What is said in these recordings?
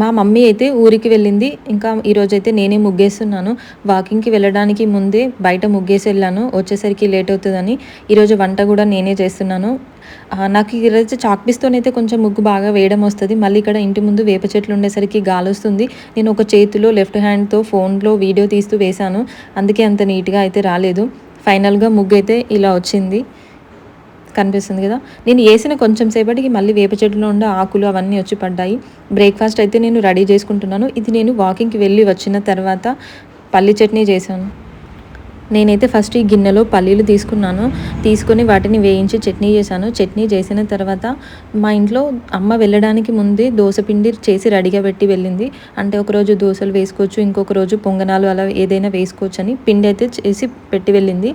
మా మమ్మీ అయితే ఊరికి వెళ్ళింది. ఇంకా ఈరోజు అయితే నేనే ముగ్గేస్తున్నాను. వాకింగ్కి వెళ్ళడానికి ముందే బయట ముగ్గేసి వెళ్ళాను. వచ్చేసరికి లేట్ అవుతుందని ఈరోజు వంట కూడా నేనే చేస్తున్నాను. నాకు ఈరోజు చాక్పీస్తోనైతే కొంచెం ముగ్గు బాగా వేయడం వస్తుంది. మళ్ళీ ఇక్కడ ఇంటి ముందు వేప చెట్లు ఉండేసరికి గాలి వస్తుంది. నేను ఒక చేతిలో లెఫ్ట్ హ్యాండ్తో ఫోన్లో వీడియో తీస్తూ వేశాను. అందుకే అంత నీట్గా అయితే రాలేదు. ఫైనల్గా ముగ్గు అయితే ఇలా వచ్చింది. కనిపిస్తుంది కదా. నేను వేసిన కొంచెం సేపటికి మళ్ళీ వేప చెట్టులో ఉండే ఆకులు అవన్నీ వచ్చి పడ్డాయి. బ్రేక్ఫాస్ట్ అయితే నేను రెడీ చేసుకుంటున్నాను. ఇది నేను వాకింగ్కి వెళ్ళి వచ్చిన తర్వాత పల్లి చట్నీ చేశాను. నేనైతే ఫస్ట్ ఈ గిన్నెలో పల్లీలు తీసుకున్నాను. తీసుకొని వాటిని వేయించి చట్నీ చేశాను. చట్నీ చేసిన తర్వాత మా ఇంట్లో అమ్మ వెళ్ళడానికి ముందే దోశ పిండి చేసి రెడీగా పెట్టి వెళ్ళింది. అంటే ఒకరోజు దోశలు వేసుకోవచ్చు ఇంకొక రోజు పొంగనాలు అలా ఏదైనా వేసుకోవచ్చు అని పిండి అయితే చేసి పెట్టి వెళ్ళింది.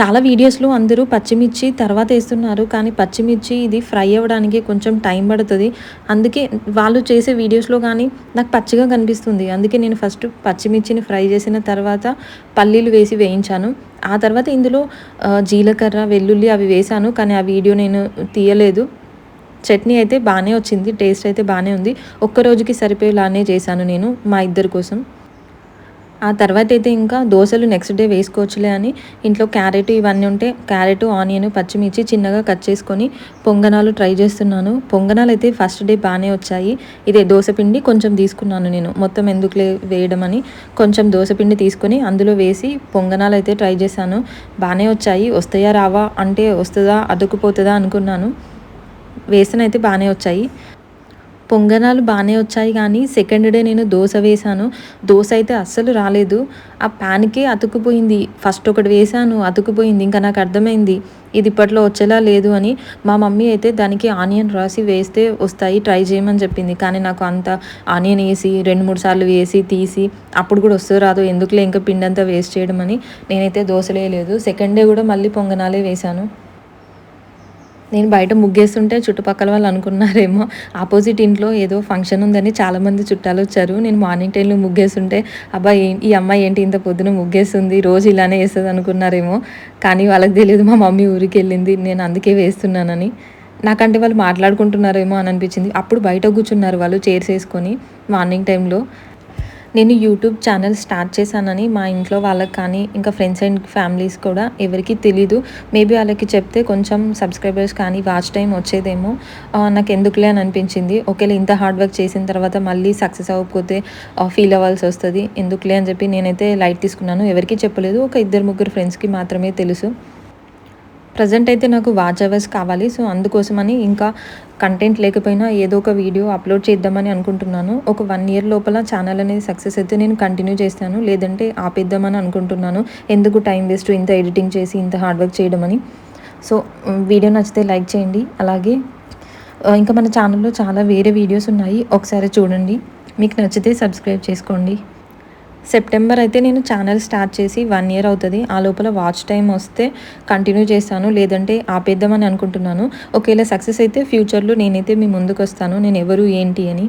చాలా వీడియోస్లో అందరూ పచ్చిమిర్చి తర్వాత వేస్తున్నారు కానీ పచ్చిమిర్చి ఇది ఫ్రై అవ్వడానికి కొంచెం టైం పడుతుంది. అందుకే వాళ్ళు చేసే వీడియోస్లో కానీ నాకు పచ్చిగా కనిపిస్తుంది. అందుకే నేను ఫస్ట్ పచ్చిమిర్చిని ఫ్రై చేసిన తర్వాత పల్లీలు వేసి వేయించాను. ఆ తర్వాత ఇందులో జీలకర్ర వెల్లుల్లి అవి వేశాను కానీ ఆ వీడియో నేను తీయలేదు. చట్నీ అయితే బాగానే వచ్చింది టేస్ట్ అయితే బాగానే ఉంది. ఒక్క రోజుకి సరిపోయేలానే చేశాను నేను మా ఇద్దరి కోసం. ఆ తర్వాత అయితే ఇంకా దోశలు నెక్స్ట్ డే వేసుకోవచ్చులే అని ఇంట్లో క్యారెట్ ఇవన్నీ ఉంటే క్యారెట్ ఆనియన్ పచ్చిమిర్చి చిన్నగా కట్ చేసుకొని పొంగనాలు ట్రై చేస్తున్నాను. పొంగనాలు అయితే ఫస్ట్ డే బాగానే వచ్చాయి. ఇదే దోశపిండి కొంచెం తీసుకున్నాను నేను. మొత్తం ఎందుకులే వేయడం అని కొంచెం దోశపిండి తీసుకొని అందులో వేసి పొంగనాలు అయితే ట్రై చేశాను. బాగానే వచ్చాయి. వస్తాయా రావా అంటే వస్తుందా అతుక్కుపోతుందా అనుకున్నాను. వేసనైతే బాగానే వచ్చాయి. పొంగనాలు బాగానే వచ్చాయి కానీ సెకండ్ డే నేను దోశ వేశాను. దోశ అయితే అస్సలు రాలేదు. ఆ ప్యాన్కే అతుక్కుపోయింది. ఫస్ట్ ఒకటి వేశాను అతుక్కుపోయింది. ఇంకా నాకు అర్థమైంది ఇది ఇప్పట్లో వచ్చేలా లేదు అని. మా మమ్మీ అయితే దానికి ఆనియన్ రాసి వేస్తే వస్తాయి ట్రై చేయమని చెప్పింది. కానీ నాకు అంత ఆనియన్ వేసి రెండు మూడు సార్లు వేసి తీసి అప్పుడు కూడా వస్తుందో రాదు ఎందుకులే ఇంకా పిండి అంతా వేస్ట్ చేయడం అని నేనైతే దోశ లేదు సెకండ్ డే కూడా మళ్ళీ పొంగనాలే వేశాను. నేను బయట ముగ్గేస్తుంటే చుట్టుపక్కల వాళ్ళు అనుకున్నారేమో. ఆపోజిట్ ఇంట్లో ఏదో ఫంక్షన్ ఉందని చాలామంది చుట్టాలు వచ్చారు. నేను మార్నింగ్ టైంలో ముగ్గేస్తుంటే అబ్బాయి ఏ- ఈ అమ్మాయి ఏంటి ఇంత పొద్దున ముగ్గేస్తుంది రోజు ఇలానే వేస్తుంది అనుకున్నారేమో. కానీ వాళ్ళకి తెలియదు మా మమ్మీ ఊరికి వెళ్ళింది నేను అందుకే వేస్తున్నానని. నాకంటే వాళ్ళు మాట్లాడుకుంటున్నారేమో అని అనిపించింది. అప్పుడు బయట కూర్చున్నారు వాళ్ళు చైర్స్ వేసుకొని మార్నింగ్ టైంలో. నేను యూట్యూబ్ ఛానల్ స్టార్ట్ చేశానని మా ఇంట్లో వాళ్ళకి కానీ ఇంకా ఫ్రెండ్స్ అండ్ ఫ్యామిలీస్ కూడా ఎవరికి తెలీదు. మేబీ వాళ్ళకి చెప్తే కొంచెం సబ్స్క్రైబర్స్ కానీ వాచ్ టైం వచ్చేదేమో. నాకు ఎందుకులే అని అనిపించింది. ఒకవేళ ఇంత హార్డ్ వర్క్ చేసిన తర్వాత మళ్ళీ సక్సెస్ అవ్వకపోతే ఫీల్ అవ్వాల్సి వస్తుంది. ఎందుకులే అని చెప్పి నేనైతే లైట్ తీసుకున్నాను. ఎవరికి చెప్పలేదు. ఒక ఇద్దరు ముగ్గురు ఫ్రెండ్స్కి మాత్రమే తెలుసు. ప్రజెంట్ అయితే నాకు వాచ్ అవర్స్ కావాలి సో అందుకోసమని ఇంకా కంటెంట్ లేకపోయినా ఏదో ఒక వీడియో అప్లోడ్ చేద్దామని అనుకుంటున్నాను. ఒక వన్ ఇయర్ లోపల ఛానల్ అనేది సక్సెస్ అయితే నేను కంటిన్యూ చేస్తాను లేదంటే ఆపేద్దామని అనుకుంటున్నాను. ఎందుకు టైం వేస్ట్ ఇంత ఎడిటింగ్ చేసి ఇంత హార్డ్ వర్క్ చేయడమని. సో వీడియో నచ్చితే లైక్ చేయండి. అలాగే ఇంకా మన ఛానల్లో చాలా వేరే వీడియోస్ ఉన్నాయి. ఒకసారి చూడండి. మీకు నచ్చితే సబ్స్క్రైబ్ చేసుకోండి. సెప్టెంబర్ అయితే నేను ఛానల్ స్టార్ట్ చేసి వన్ ఇయర్ అవుతుంది. ఆ లోపల వాచ్ టైం వస్తే కంటిన్యూ చేస్తాను. లేదంటే ఆపేద్దామని అనుకుంటున్నాను. ఒకవేళ సక్సెస్ అయితే ఫ్యూచర్లో నేనైతే మీ ముందుకు వస్తాను నేను ఎవరు ఏంటి అని.